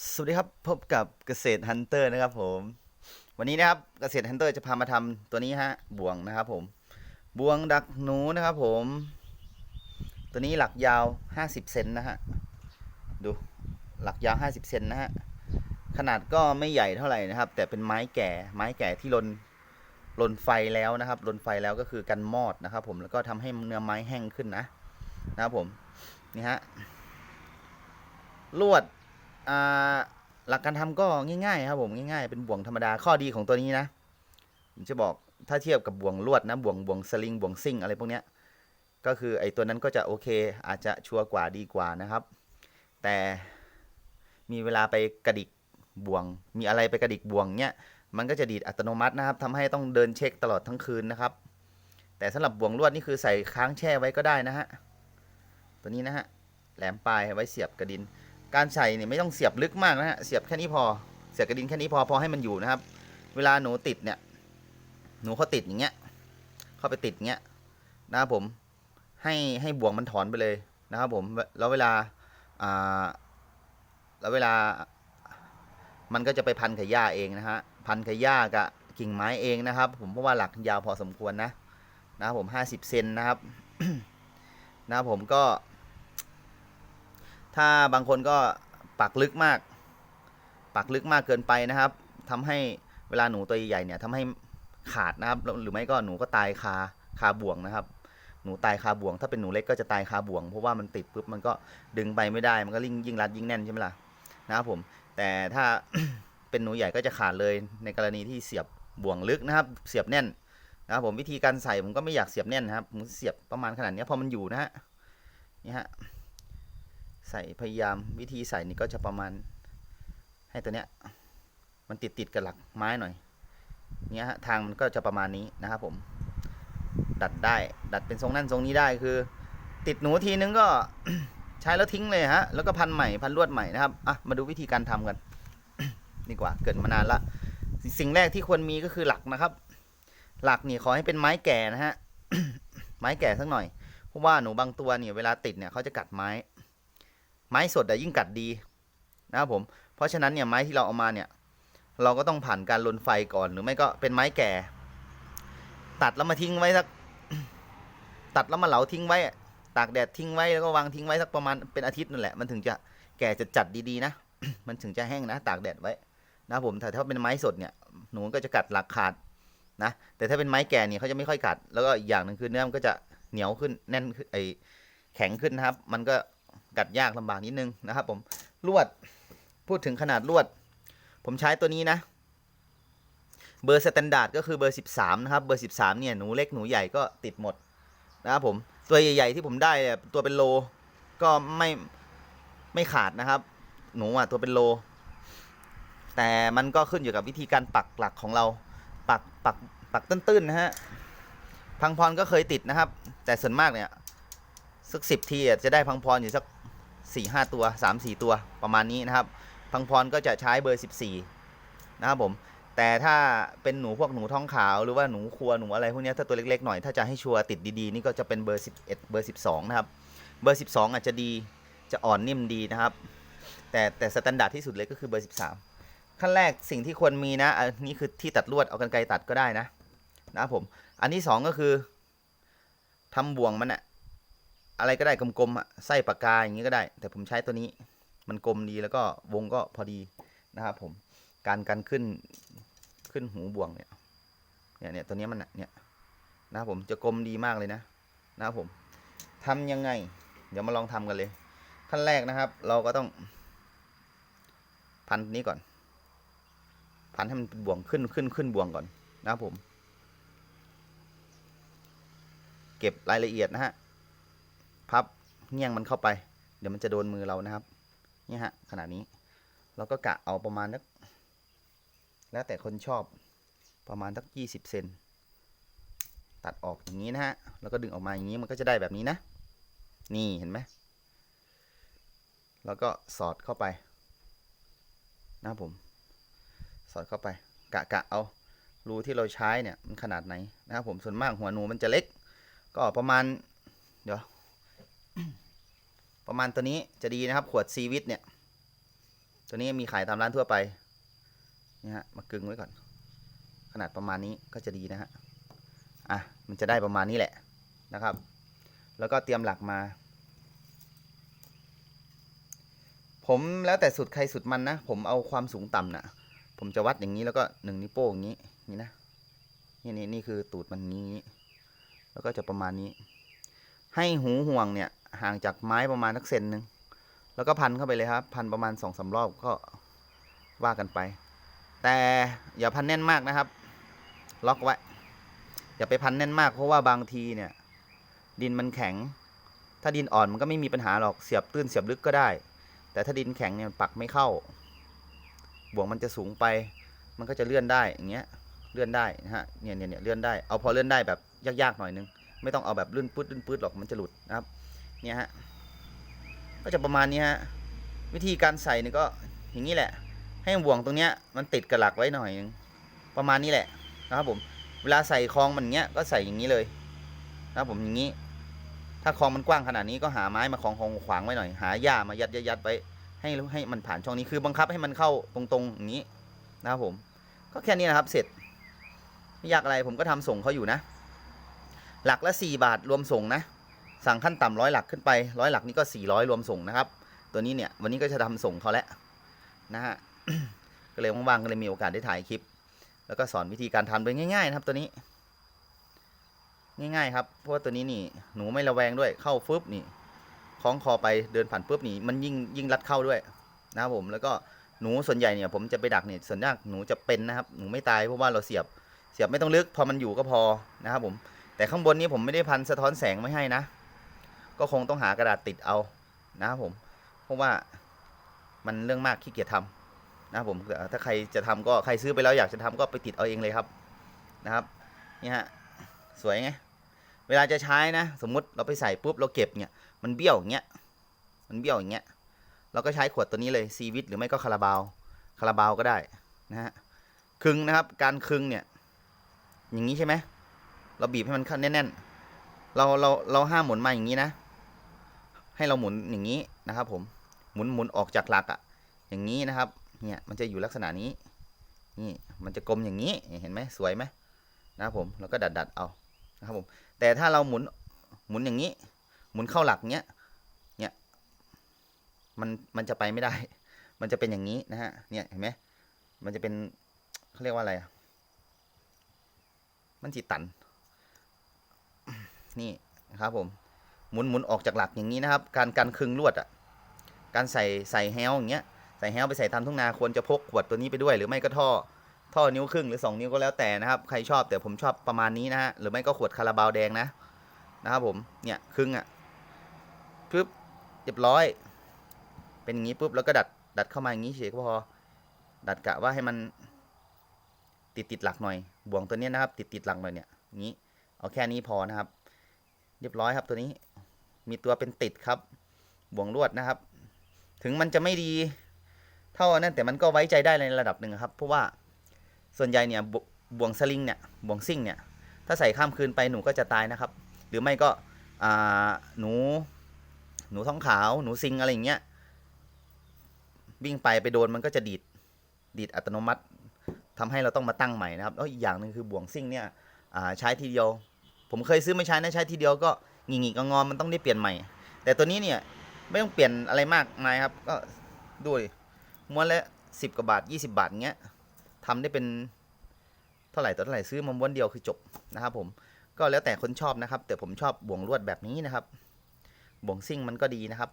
สวัสดีครับพบกับเกษตรฮันเตอร์นะครับผม วันนี้นะครับเกษตรฮันเตอร์จะพามาทำตัวนี้ฮะบ่วงนะครับผมบ่วงดักหนูนะครับผม ตัวนี้หลักยาว50เซนนะฮะดูหลักยาว50เซนนะฮะขนาดก็ไม่ใหญ่เท่าไหร่นะครับ แต่เป็นไม้แก่ไม้แก่ที่ลนลนไฟแล้วนะครับลนไฟแล้วก็คือกันมอดนะครับผมแล้วก็ทำให้เนื้อไม้แห้งขึ้นนะนะครับผมนี่ฮะลวด อ่าหลักการทำก็ง่ายๆครับผมง่ายๆเป็นบ่วงธรรมดาข้อดีของตัวนี้นะผมจะบอกถ้าเทียบกับบ่วงลวดนะบ่วงบ่วงสลิงบ่วงซิ่งอะไรพวกเนี้ยก็คือไอ้ตัวนั้นก็จะโอเค อาจจะชัวร์กว่าดีกว่านะครับ แต่มีเวลาไปกระดิกบ่วง มีอะไรไปกระดิกบ่วงเนี้ยมันก็จะดีดอัตโนมัตินะครับทำให้ต้องเดินเช็คตลอดทั้งคืนนะครับ แต่สำหรับบ่วงลวดนี่คือใส่ค้างแช่ไว้ก็ได้นะฮะตัวนี้นะฮะแหลมปลายไว้เสียบกระดิน การใส่เนี่ยไม่ต้องเสียบลึกมากนะฮะเสียบแค่นี้พอเสียบกระดินแค่นี้พอพอให้มันอยู่นะครับ เวลาหนูติดเนี่ย หนูเขาติดอย่างเงี้ย เข้าไปติดอย่างเงี้ยนะครับผมให้ให้บ่วงมันถอนไปเลยนะครับผมแล้วเวลาอ่าแล้วเวลา มันก็จะไปพันกับหญ้าเองนะฮะพันกับหญ้ากับกิ่งไม้เองนะครับ ผมเพราะว่าหลักยาวพอสมควรนะ นะครับผมห้าสิบเซนนะครับ นะครับผมก็ ถ้าบางคนก็ปักลึกมาก ปักลึกมากเกินไปนะครับทำให้เวลาหนูตัวใหญ่เนี่ยทำให้ขาดนะครับ หรือไม่ก็หนูก็ตายคาคาบ่วงนะครับ หนูตายคาบ่วง ถ้าเป็นหนูเล็กก็จะตายคาบ่วง เพราะว่ามันติดปุ๊บมันก็ดึงไปไม่ได้ มันก็ยิ่งยิ่งรัดยิ่งแน่นใช่ไหมล่ะนะครับผม แต่ถ้าเป็นหนูใหญ่ก็จะขาดเลยในกรณีที่เสียบบ่วงลึกนะครับ เสียบแน่นนะครับผมวิธีการใส่ผมก็ไม่อยากเสียบแน่นนะครับผมเสียบประมาณขนาดนี้พอมันอยู่นะฮะนี่ฮะ ใส่พยายามวิธีใส่นี่ก็จะประมาณ ให้ตัวเนี้ย มันติดติดกับหลักไม้หน่อยเนี้ยฮะทางมันก็จะประมาณนี้นะครับผม ดัดได้ ดัดเป็นทรงนั่นทรงนี้ได้คือ ติดหนูทีนึงก็ใช้แล้วทิ้งเลยฮะ แล้วก็พันใหม่พันลวดใหม่นะครับอะมาดูวิธีการทำกันดีกว่าเกิดมานานละ สิ่งแรกที่ควรมีก็คือหลักนะครับ หลักนี่ขอให้เป็นไม้แก่นะฮะไม้แก่สักหน่อยเพราะว่าหนูบางตัวเนี่ยเวลาติดเนี่ยเขาจะกัดไม้ ไม้สดแต่ยิ่งกัดดีนะครับผม เพราะฉะนั้นเนี่ยไม้ที่เราเอามาเนี่ย เราก็ต้องผ่านการลนไฟก่อนหรือไม่ก็เป็นไม้แก่ ตัดแล้วมาทิ้งไว้สัก ตัดแล้วมาเหลาทิ้งไว้ ตากแดดทิ้งไว้แล้วก็วางทิ้งไว้สักประมาณเป็นอาทิตย์นั่นแหละมันถึงจะแก่จะจัดดีๆนะมันถึงจะแห้งนะ ตากแดดไว้นะผมแต่ถ้าเป็นไม้สดเนี่ยหนูก็จะกัดหลักขาดนะแต่ถ้าเป็นไม้แก่เนี่ยเขาจะไม่ค่อยกัด แล้วก็อีกอย่างหนึ่งคือเนื้อมันก็จะเหนียวขึ้นแน่นขึ้นไอแข็งขึ้นนะครับ มันก็ กัดยากลำบากนิดนึงนะครับ ผมลวดพูดถึงขนาดลวด ผมใช้ตัวนี้นะ เบอร์สแตนดาร์ดก็คือเบอร์ 13 นะครับ เบอร์ 13 เนี่ยหนูเล็กหนูใหญ่ก็ติดหมดนะครับผมตัวใหญ่ ๆ ที่ผมได้ตัวเป็นโลก็ไม่ไม่ขาดนะครับ หนูอะตัวเป็นโล แต่มันก็ขึ้นอยู่กับวิธีการปักหลักของเรา ปักปักปักตื้นๆนะฮะพังพรก็เคยติดนะครับ แต่ส่วนมากเนี่ยสักสิบทีจะได้พังพรอยู่สัก สี่ห้าตัวสามสี่ตัวประมาณนี้นะครับ พังพรก็จะใช้เบอร์สิบสี่นะครับผม แต่ถ้าเป็นหนูพวกหนูท้องขาวหรือว่าหนูครัวหนูอะไรพวกนี้ถ้าตัวเล็กๆหน่อยถ้าจะให้ชัวร์ติดดีๆนี่ก็จะเป็นเบอร์สิบเอ็ดเบอร์สิบสองนะครับ เบอร์สิบสองอาจจะดีจะอ่อนนิ่มดีนะครับ แต่แต่สแตนดาร์ดที่สุดเลยก็คือเบอร์สิบสามขั้นแรกสิ่งที่ควรมีนะ อันนี้คือที่ตัดลวดเอากันไกรตัดก็ได้นะ นะครับผม อันที่สองก็คือทำบ่วงมันอะ อะไรก็ได้กลมๆอะไส้ปากกาอย่างนี้ก็ได้ แต่ผมใช้ตัวนี้มันกลมดีแล้วก็วงก็พอดีนะครับผมการการขึ้นขึ้นหูบ่วงเนี่ยเนี่ยเนี่ยตัวนี้มันเนี่ยนะครับผมจะกลมดีมากเลยนะนะครับผมทำยังไง เดี๋ยวมาลองทำกันเลย ขั้นแรกนะครับ เราก็ต้อง พันนี้ก่อน พันให้มันเป็นบ่วงขึ้นขึ้นขึ้นบ่วงก่อนนะครับผม เก็บรายละเอียดนะฮะ พับเงี้ยงมันเข้าไป เดี๋ยวมันจะโดนมือเรานะครับ นี่ฮะขนาดนี้เราก็กะเอาประมาณนักแล้วแต่คนชอบประมาณสักยี่สิบเซนตัดออกอย่างนี้นะฮะ แล้วก็ดึงออกมาอย่างนี้มันก็จะได้แบบนี้นะ นี่เห็นไหม แล้วก็สอดเข้าไปนะครับผม สอดเข้าไป กะกะเอารูที่เราใช้เนี่ยมันขนาดไหนนะครับผมส่วนมากหัวหนูมันจะเล็ก ก็ประมาณ เดี๋ยว ประมาณตัวนี้จะดีนะครับ ขวดซีวิตเนี่ย ตัวนี้มีขายตามร้านทั่วไปนี่ฮะมากึงไว้ก่อน ขนาดประมาณนี้ก็จะดีนะฮะอะมันจะได้ประมาณนี้แหละนะครับ แล้วก็เตรียมหลักมา ผมแล้วแต่สุดใครสุดมันนะ ผมเอาความสูงต่ำนะผมจะวัดอย่างนี้แล้วก็หนึ่งนิ้วโป้งอย่างนี้นี่นะนี่นี่นี่คือตูดมันนี้ แล้วก็จะประมาณนี้ ให้หูห่วงเนี่ย ห่างจากไม้ประมาณสักเซนหนึ่งแล้วก็พันเข้าไปเลยครับ พันประมาณสองสารอบก็ว่ากันไป แต่อย่าพันแน่นมากนะครับ ล็อกไว้ อย่าไปพันแน่นมากเพราะว่าบางทีเนี่ย ดินมันแข็ง ถ้าดินอ่อนมันก็ไม่มีปัญหาหรอกเสียบตื้นเสียบลึกก็ได้ แต่ถ้าดินแข็งเนี่ยปักไม่เข้า บ่วงมันจะสูงไป มันก็จะเลื่อนได้อย่างเงี้ยเลื่อนได้นะฮะเนี่ยเนี่ยเนี่ยเลื่อนได้เอาพอเลื่อนได้แบบยากๆหน่อยนึงไม่ต้องเอาแบบลื่นปื๊ดลื่นปื๊ดหรอกมันจะหลุดนะครับ เนี่ยฮะก็จะประมาณนี้ฮะวิธีการใส่นี่ก็อย่างนี้แหละ ให้บ่วงตรงเนี้ยมันติดกับหลักไว้หน่อยนึงประมาณนี้แหละนะครับผมเวลาใส่คลองมันเงี้ยก็ใส่อย่างนี้เลยนะครับผมอย่างนี้ ถ้าคลองมันกว้างขนาดนี้ก็หาไม้มาคลองคลองขวางไว้หน่อย หาหญ้ามายัดยัดยัดไว้ให้ให้มันผ่านช่องนี้คือบังคับให้มันเข้าตรงๆอย่างนี้นะครับผม ก็แค่นี้นะครับเสร็จไม่ยากอะไรผมก็ทำส่งเขาอยู่นะ หลักละสี่บาทรวมส่งนะ สั่งขั้นต่ำร้อยหลักขึ้นไปร้อยหลักนี่ก็สี่ร้อยรวมส่งนะครับ ตัวนี้เนี่ยวันนี้ก็จะทำส่งเขาแล้วนะฮะก็เลยว่างๆก็เลยมีโอกาสได้ถ่ายคลิป แล้วก็สอนวิธีการทำโดยง่าย ๆ นะครับตัวนี้ ง่ายๆครับเพราะว่าตัวนี้นี่หนูไม่ระแวงด้วยเข้าฟึบนี่คล้องคอไปเดินผ่านปุ๊บนี่มันยิ่งยิ่งรัดเข้าด้วยนะครับผมแล้วก็หนูส่วนใหญ่เนี่ยผมจะไปดักเนี่ยส่วนมากหนูจะเป็นนะครับหนูไม่ตายเพราะว่าเราเสียบเสียบไม่ต้องลึกพอมันอยู่ก็พอนะครับผมแต่ข้างบนนี้ผมไม่ได้พันสะท้อนแสงไม่ให้นะ ก็คงต้องหากระดาษติดเอานะครับผม เพราะว่ามันเรื่องมากขี้เกียจทำนะครับผมถ้าใครจะทำก็ใครซื้อไปแล้วอยากจะทำก็ไปติดเอาเองเลยครับนะครับนี่ฮะสวยไงเวลาจะใช้นะ สมมุติเราไปใส่ปุ๊บเราเก็บเนี่ยมันเบี้ยวอย่างเงี้ยมันเบี้ยวอย่างเงี้ยเราก็ใช้ขวดตัวนี้เลยซีวิตหรือไม่ก็คาราบาวคาราบาวก็ได้นะฮะคึงนะครับ การคึงเนี่ยอย่างนี้ใช่ไหมเราบีบให้มันแน่นๆเราเราเราห้ามหมุนมาอย่างนี้นะ ให้เราหมุนอย่างนี้นะครับ ผมหมุนหมุนออกจากหลักอะ่ะอย่างนี้นะครับ เนี่ยมันจะอยู่ลักษณะนี้ นี่มันจะกลมอย่างนี้เห็นไหมสวยไหมนะครับผมแล้วก็ดัดดัดเอานะครับผมแต่ถ้าเราหมุนหมุนอย่างนี้ หมุนเข้าหลักเนี้ยเนี่ยมันมันจะไปไม่ได้ มันจะเป็นอย่างนี้นะฮะเนี่ยเห็นไหมมันจะเป็นเขาเรียกว่าอะไรอะมันจีตัน นี่นะครับผม หมุนหมุนออกจากหลักอย่างนี้นะครับ การการคึงลวดอะการใส่ใส่แฮลอย่างเงี้ยใส่แฮลไปใส่ตามทุ่งนาควรจะพกขวดตัวนี้ไปด้วย หรือไม่ก็ท่อท่อนิ้วครึ่งหรือ 2 นิ้วก็แล้วแต่นะครับ ใครชอบแต่ผมชอบประมาณนี้นะฮะหรือไม่ก็ขวดคาราบาวแดงนะนะครับผมเนี่ยครึ่งอะปึ๊บเรียบร้อย เป็นอย่างนี้ปุ๊บแล้วก็ดัดดัดเข้ามาอย่างนี้เฉยก็พอดัดกะว่าให้มันติดติดหลักหน่อย บ่วงตัวนี้นะครับ ติดติดหลักหน่อยเนี่ยอย่างนี้เอาแค่นี้พอนะครับ เรียบร้อยครับตัวนี้ มีตัวเป็นติดครับ บ่วงลวดนะครับ ถึงมันจะไม่ดี เท่านั้นแต่มันก็ไว้ใจได้ในระดับหนึ่งครับ เพราะว่าส่วนใหญ่เนี่ยบบ่วงสลิงเนี่ยบ่วงซิ่งเนี่ย ถ้าใส่ข้ามคืนไปหนูก็จะตายนะครับ หรือไม่ก็อ่าหนู หนูท้องขาว หนูซิงอะไรอย่างเงี้ยวิ่งไปไปโดนมันก็จะดีดดีดอัตโนมัติทำให้เราต้องมาตั้งใหม่นะครับแล้วอีกอย่างหนึ่งคือบ่วงซิ่งเนี่ยอ่าใช้ทีเดียว ผมเคยซื้อไม่ใช้นะใช้ทีเดียวก็ หงิกๆงอมันต้องได้เปลี่ยนใหม่ แต่ตัวนี้เนี่ยไม่ต้องเปลี่ยนอะไรมากมายครับ ก็ดูดิม้วนละสิบกว่าบาทยี่สิบาทเงี้ยทำได้เป็นเท่าไหร่ต่อเท่าไหร่ซื้อมาม้วนเดียวคือจบนะครับผมก็แล้วแต่คนชอบนะครับ แต่ผมชอบบ่วงลวดแบบนี้นะครับ บ่วงซิ่งมันก็ดีนะครับ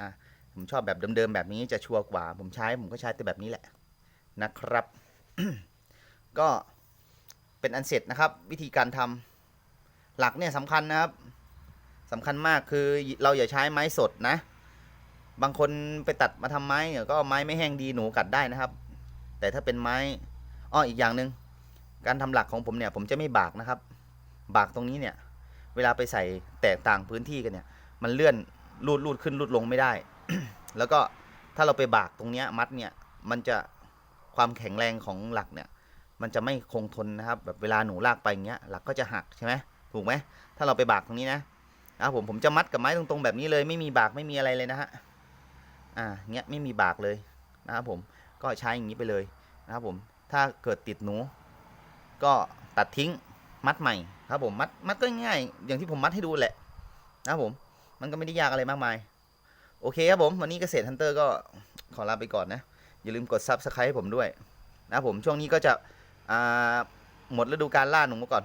อะผมชอบแบบเดิมๆแบบนี้จะชัวร์กว่า ผมใช้ผมก็ใช้แต่แบบนี้แหละนะครับ ก็เป็นอันเสร็จนะครับ วิธีการทำหลักเนี่ยสำคัญนะครับ สำคัญมากคือเราอย่าใช้ไม้สดนะ บางคนไปตัดมาทำไม้เนี่ยก็ไม้ไม่แห้งดีหนูกัดได้นะครับ แต่ถ้าเป็นไม้อ้ออีกอย่างหนึ่งการทำหลักของผมเนี่ย ผมจะไม่บากนะครับ บากตรงนี้เนี่ย เวลาไปใส่แตกต่างพื้นที่กันเนี่ย มันเลื่อนรูดรูดขึ้นรูดลงไม่ได้ แล้วก็ถ้าเราไปบากตรงเนี้ยมัดเนี่ย มันจะความแข็งแรงของหลักเนี่ย มันจะไม่คงทนนะครับ แบบเวลาหนูลากไปอย่างเงี้ยหลักก็จะหักใช่ไหมถูกไหมถ้าเราไปบากตรงนี้นะ ครับผมผมจะมัดกับไม้ตรงๆแบบนี้เลย ไม่มีบากไม่มีอะไรเลยนะฮะอ่าเงี้ยไม่มีบากเลยนะครับผมก็ใช้อย่างนี้ไปเลยนะครับผมถ้าเกิดติดหนู ก็ตัดทิ้งมัดใหม่ครับผมมัดมัดก็ง่ายๆอย่างที่ผมมัดให้ดูแหละนะครับผมมันก็ไม่ได้ยากอะไรมากมาย โอเคครับผมวันนี้เกษตรฮันเตอร์ก็ขอลาไปก่อนนะ อย่าลืมกด Subscribe ให้ผมด้วย นะครับผมช่วงนี้ก็จะอ่าหมดฤดูการล่าหนูมาก่อน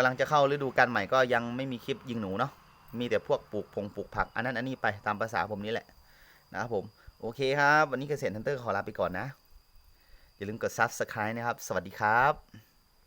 กำลังจะเข้าฤดูการใหม่ก็ยังไม่มีคลิปยิงหนูเนาะมีแต่พวกปลูกพงปลูกผักอันนั้นอันนี้ไปตามภาษาผมนี่แหละนะครับผมโอเคครับ วันนี้เกษตรทันเตอร์ขอลาไปก่อนนะ อย่าลืมกด Subscribe นะครับ สวัสดีครับ